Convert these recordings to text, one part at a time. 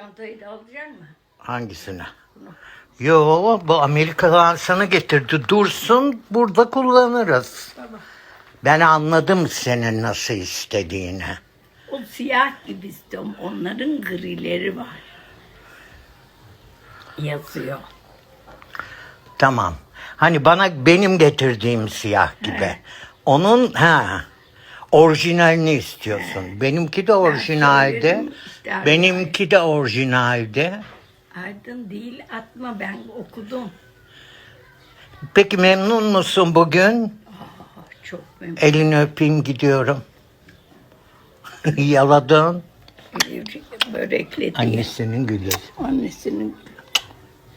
Çantayı da alacak mı? Hangisini? Yo bu Amerika'dan sana getirdi. Dursun burada kullanırız. Tamam. Ben anladım senin nasıl istediğini. O siyah gibi istiyorum. Onların grileri var. Yazıyor. Tamam. Hani bana benim getirdiğim siyah gibi. Onun ha orijinalini istiyorsun. Benimki de işte abi. Benimki de orijinaldi. Aydın değil atma ben okudum. Peki memnun musun bugün? Aa, çok memnun. Elini öpeyim gidiyorum. Yaladın. Börekle diye. Annesinin gülü. Annesinin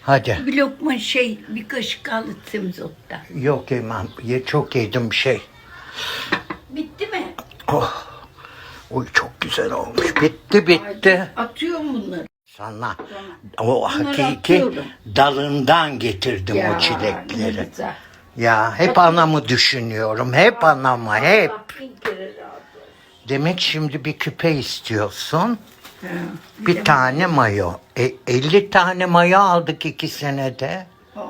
Hadi. bir lokma şey bir kaşık al semzottan. Yok yemem. Ye, çok yedim şey. Oh. Oy çok güzel olmuş. Bitti bitti. Atıyorum bunları. Sana o hakiki atıyorum. dalından getirdim o ne çilekleri. güzel. Ya hep anamı düşünüyorum. Hep anamı hep. Allah bin kere razı olsun. Demek şimdi bir küpe istiyorsun. Bir tane mayo. E, 50 tane mayo aldık iki senede. Oho,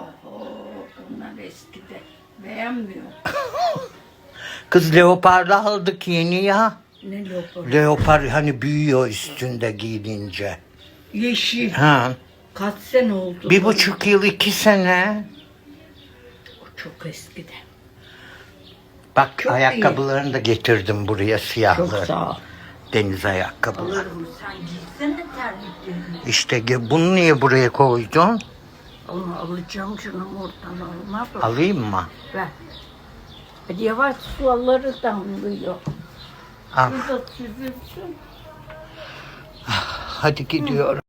onlar eskide. Beğenmiyor. Kız leoparlı aldık yeni ya. Ne lopar. Leopar hani büyüyor üstünde giyilince. Yeşil. Ha. Kaç sene oldu? Bir bu? buçuk yıl iki sene. O çok eskide. Bak Çok ayakkabılarını da getirdim buraya Çok siyahları. sağ ol. Deniz ayakkabıları. Alırım sen giysene terliklerini. İşte bunu niye buraya koydun? Onu alacağım şunu oradan alma. bak. Alayım mı? Ver. Yavaş suları damlıyor. Al. Burada süzülsün. Hadi gidiyorum.